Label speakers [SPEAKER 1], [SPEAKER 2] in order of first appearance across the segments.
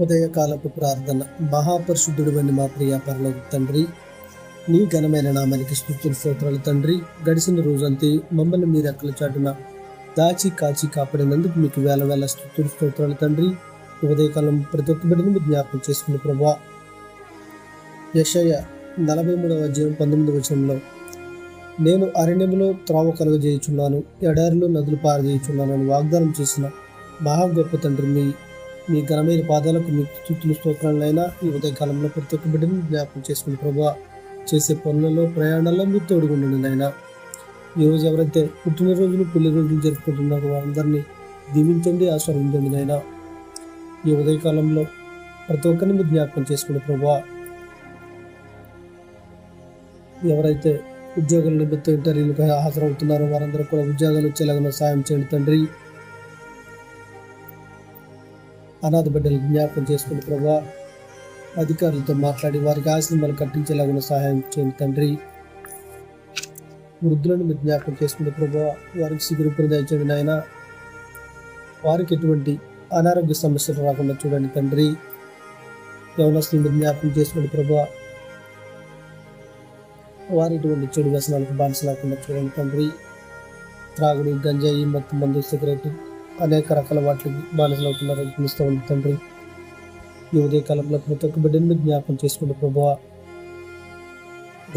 [SPEAKER 1] ఉదయకాలపు ప్రార్థన. మహాపరిశుద్ధుడు అని మా ప్రియ పరలోక తండ్రి నీ ఘనమైన నామానికి స్థుతుల స్తోత్రాలు తండ్రి. గడిచిన రోజంతా మమ్మల్ని మీరు ఎక్కల చాటున దాచి కాచి కాపాడినందుకు మీకు వేల వేల స్థుతుల స్తోత్రాలు తండ్రి. ఉదయకాలం ప్రతి ఒక్క బిడ్డను మీరు జ్ఞాపకం చేసుకుని ప్రభా యశయ నలభై మూడవ అధ్యాయం పంతొమ్మిది వచనంలో నేను అరణ్యంలో త్రావ కలుగజేయుచున్నాను ఎడారిలో నదులు పారజేయుచున్నానని వాగ్దానం చేసిన మహా గొప్ప తండ్రి మీ మీ ఘనమైన పాదాలకు మీ స్థుతులు స్తోత్రాలైనా ఈ ఉదయకాలంలో ప్రతి ఒక్క బిడ్డను జ్ఞాపకం చేసుకుని ప్రభా చేసే పనులలో ప్రయాణాల్లో మీరు తోడుగుండండి నాయన. ఈరోజు ఎవరైతే పుట్టినరోజులు పెళ్ళి రోజులు జరుపుకుంటున్నారో వారందరినీ దీవించండి ఆస్వాదించండి నాయన. ఈ ఉదయకాలంలో ప్రతి ఒక్కరిని మీరు జ్ఞాపకం చేసుకుని ప్రభా ఎవరైతే ఉద్యోగాల నిమిత్తం ఇంటర్వ్యూలకు హాజరవుతున్నారో వారందరూ కూడా ఉద్యోగాలు వచ్చేలాగా సాయం చేయండి తండ్రి. అనాథ బిడ్డలు జ్ఞాపకం చేసుకుని ప్రభా అధికారులతో మాట్లాడి వారికి ఆశ్రమాలు కట్టించేలాగా సహాయం చేయండి తండ్రి. వృద్ధులను మీరు జ్ఞాపకం చేసుకుని ప్రభా వారికి శిబిరం దయచేయండి నాయన. వారికి ఎటువంటి అనారోగ్య సమస్యలు రాకుండా చూడండి తండ్రి. యవనస్తులు మీరు జ్ఞాపకం చేసుకుని ప్రభా వారి ఇటువంటి చెడు వ్యసనాలకు బానిస లేకుండా చూడండి తండ్రి. త్రాగుడు గంజాయి మత్తు మందు సిగరెట్ అనేక రకాల వాటికి బానిసలు పిలుస్తూ ఉంది తండ్రి. ఈ ఉదయ కాలంలో ప్రతి ఒక్క బిడ్డను మీరు జ్ఞాపకం చేసుకుంటే ప్రభువ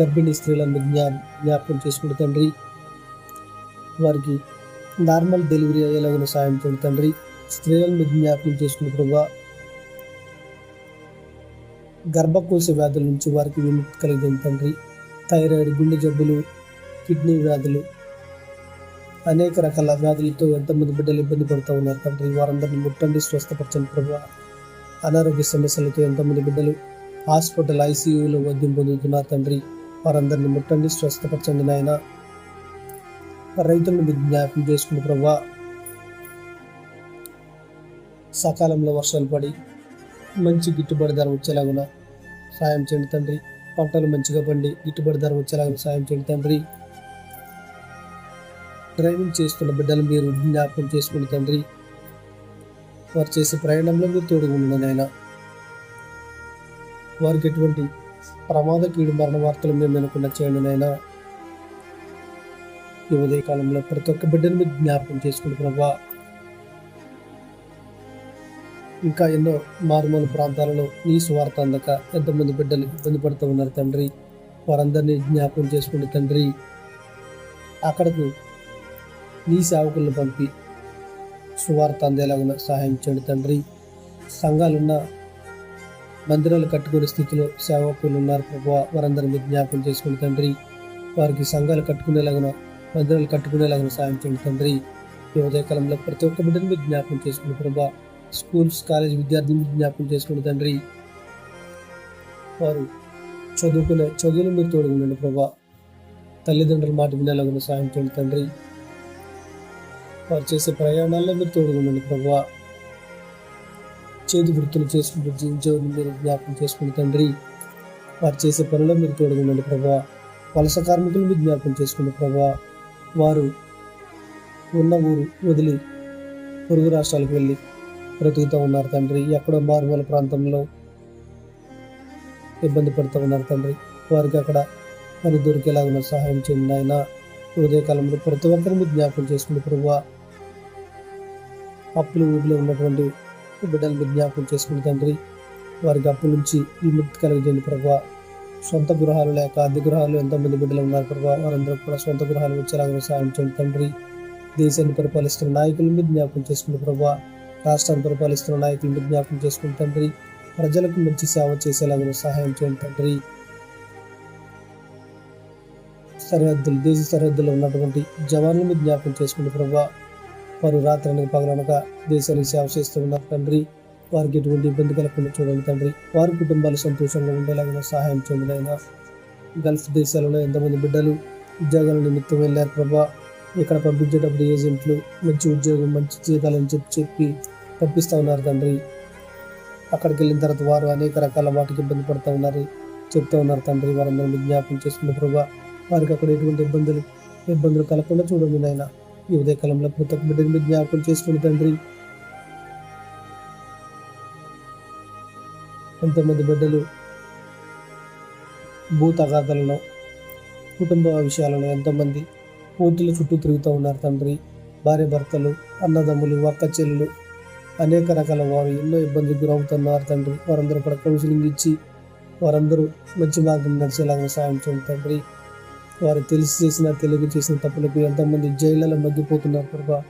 [SPEAKER 1] గర్భిణీ స్త్రీలను జ్ఞా జ్ఞాపకం చేసుకుంటే తండ్రి. వారికి నార్మల్ డెలివరీ అయ్యేలాగిన సాయం చేయండి తండ్రి. స్త్రీలను మీరు జ్ఞాపకం చేసుకునే ప్రభువ గర్భకోశ వ్యాధుల నుంచి వారికి విముక్తి కలిగింది తండ్రి. థైరాయిడ్ గుండె జబ్బులు కిడ్నీ వ్యాధులు అనేక రకాల వ్యాధులతో ఎంతమంది బిడ్డలు ఇబ్బంది పడుతూ ఉన్నారు తండ్రి వారందరినీ ముట్టండి స్వస్థపరచండి ప్రభు. అనారోగ్య సమస్యలతో ఎంతమంది బిడ్డలు హాస్పిటల్ ఐసీయూలో వైద్యం పొందుతున్నారు తండ్రి. వారందరినీ ముట్టండి స్వస్థపరచండి నాయన. రైతులను మీరు జ్ఞాపకం చేసుకుని ప్రభా. సకాలంలో వర్షాలు పడి మంచి గిట్టుబాటు ధర వచ్చేలాగున సాయం చేయండి తండ్రి. పంటలు మంచిగా పండి గిట్టుబాటు ధర వచ్చేలాగా సాయం చేయండి తండ్రి. డ్రైవింగ్ చేస్తున్న బిడ్డలు మీరు జ్ఞాపకం చేసుకుని తండ్రి వారు చేసే ప్రయాణంలో మీరు తోడుగా ఉండండి ఆయన వారికి ఎటువంటి ప్రమాద కీడు మరణ వార్తలు మేము వినకుండా చేయండి నాయన. ఈ ఉదయ కాలంలో ప్రతి ఒక్క బిడ్డను మీరు జ్ఞాపకం చేసుకుని ప్రభా ఇంకా ఎన్నో మారుమూల ప్రాంతాలలో నీ స్వార్థ అందక ఎంతమంది బిడ్డలు ఇబ్బంది పడుతూ ఉన్నారు తండ్రి వారందరినీ జ్ఞాపకం చేసుకుని తండ్రి అక్కడకు నీ సేవకులను పంపి సువార్త అందేలాగా సహాయం చేయండి తండ్రి. సంఘాలున్న మందిరాలు కట్టుకునే స్థితిలో సేవకులు ఉన్నారు ప్రభు వారందరినీ మీద జ్ఞాపకం చేసుకుని తండ్రి. వారికి సంఘాలు కట్టుకునేలాగా మందిరాలు కట్టుకునేలాగా సహాయం చేయండి తండ్రి. ఈ ఉదయకాలంలో ప్రతి ఒక్క బిడ్డను మీరు జ్ఞాపకం చేసుకుని ప్రభా స్కూల్స్ కాలేజ్ విద్యార్థులను జ్ఞాపకం చేసుకుని తండ్రి. వారు చదువుకునే చదువులు మీరు తోడుగుండండి ప్రభా తల్లిదండ్రుల మాట వినేలాగా సహాయం చేయండి తండ్రి. వారు చేసే ప్రయాణాల్లో మీరు తోడుగుండండి ప్రభు. చేతి వృత్తులు చేసుకుంటూ జీవించేవారిని మీరు జ్ఞాపకం చేసుకుని తండ్రి వారు చేసే పనిలో మీరు తోడుగుండండి ప్రభా. వలస కార్మికులు మీరు జ్ఞాపకం చేసుకుని ప్రభా. వారు ఉన్న ఊరు వదిలి పొరుగు రాష్ట్రాలకు వెళ్ళి బ్రతుకుతూ ఉన్నారు తండ్రి. ఎక్కడో మారుమూల ప్రాంతంలో ఇబ్బంది పడుతూ ఉన్నారు తండ్రి. వారికి అక్కడ పని దొరికేలాగా సహాయం చేయండి ఆయన ఉదయకాలంలో ప్రతి ఒక్కరిని జ్ఞాపకం చేసుకుని ప్రభు. అప్పులు ఊరిలో ఉన్నటువంటి బిడ్డలు జ్ఞాపకం చేసుకుని తండ్రి వారికి అప్పుల నుంచి విముక్తి కలిగజేయండి ప్రభావ సొంత గృహాలు లేక అద్దె గృహాలు ఎంతోమంది బిడ్డలు ఉన్నారు ప్రభావ వారందరూ కూడా సొంత గృహాలు వచ్చేలాగా సహాయం చేయండి తండ్రి. దేశాన్ని పరిపాలిస్తున్న నాయకులు మీరు జ్ఞాపకం చేసుకుని ప్రభావ రాష్ట్రాన్ని పరిపాలిస్తున్న నాయకులను జ్ఞాపకం చేసుకుని తండ్రి. ప్రజలకు మంచి సేవ చేసేలాగా సహాయం చేయండి తండ్రి. సరిహద్దులు దేశ సరిహద్దులో ఉన్నటువంటి జవాన్లు జ్ఞాపకం చేసుకుని ప్రభా. వారు రాత్రి పగలనక దేశానికి సేవ చేస్తూ ఉన్నారు. తండ్రి వారికి ఎటువంటి ఇబ్బంది కలగకుండా చూడండి తండ్రి. వారి కుటుంబాలు సంతోషంగా ఉండేలాగా సహాయం చేయండి అయినా గల్ఫ్ దేశాలలో ఎంతమంది బిడ్డలు ఉద్యోగాల నిమిత్తం వెళ్ళారు ప్రభా. ఇక్కడ పంపించేటప్పుడు ఏజెంట్లు మంచి ఉద్యోగం మంచి జీతాలని చెప్పి చెప్పి పంపిస్తూ ఉన్నారు తండ్రి. అక్కడికి వెళ్ళిన తర్వాత వారు అనేక రకాల వాటికి ఇబ్బంది పడుతూ ఉన్నారు చెప్తూ ఉన్నారు తండ్రి. వారందరినీ జ్ఞాపకం చేసుకున్న ప్రభా వారికి అక్కడ ఎటువంటి ఇబ్బందులు ఇబ్బందులు కలగకుండా చూడండి నాయన. ఈ ఉదయకాలంలో ప్రతి ఒక్క బిడ్డని జ్ఞాపకం చేసుకుని తండ్రి. ఎంతోమంది బిడ్డలు భూతగాథలను కుటుంబ విషయాలను ఎంతోమంది పూర్తుల చుట్టూ తిరుగుతూ ఉన్నారు తండ్రి. భార్య భర్తలు అన్నదమ్ములు అక్క చెల్లెలు అనేక రకాల వారు ఎన్నో ఇబ్బందులకు గురవుతున్నారు తండ్రి. వారందరూ కూడా కౌన్సిలింగ్ ఇచ్చి వారందరూ మంచి మార్గం నడిచేలాగా సాయం చేయండి తండ్రి. వారు తెలిసి చేసిన తెలివి చేసిన తప్పులకు ఎంతోమంది జైళ్ళలో మగ్గిపోతున్నారు ప్రభా.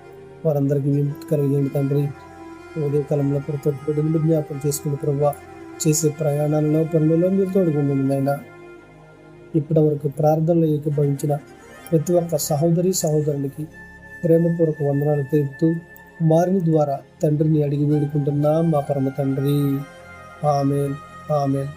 [SPEAKER 1] వారందరికీ విముక్తి కలిగేయండి తండ్రి. ఉదయ కాలంలో ప్రతి బిడ్డను జ్ఞాపకం చేసుకుని ప్రభా చేసే ప్రయాణాలలో పనులలో మీరు తోడుకుంటుంది నాయన. ఇప్పటి వరకు ప్రార్థనలో ఏకీభవించిన ప్రతి ఒక్క సహోదరి సహోదరునికి ప్రేమపూర్వక వందనాలు తెలుపుతూ మారిని ద్వారా తండ్రిని అడిగి వేడుకుంటున్నాం మా పరమ తండ్రి. ఆమెన్. ఆమెన్.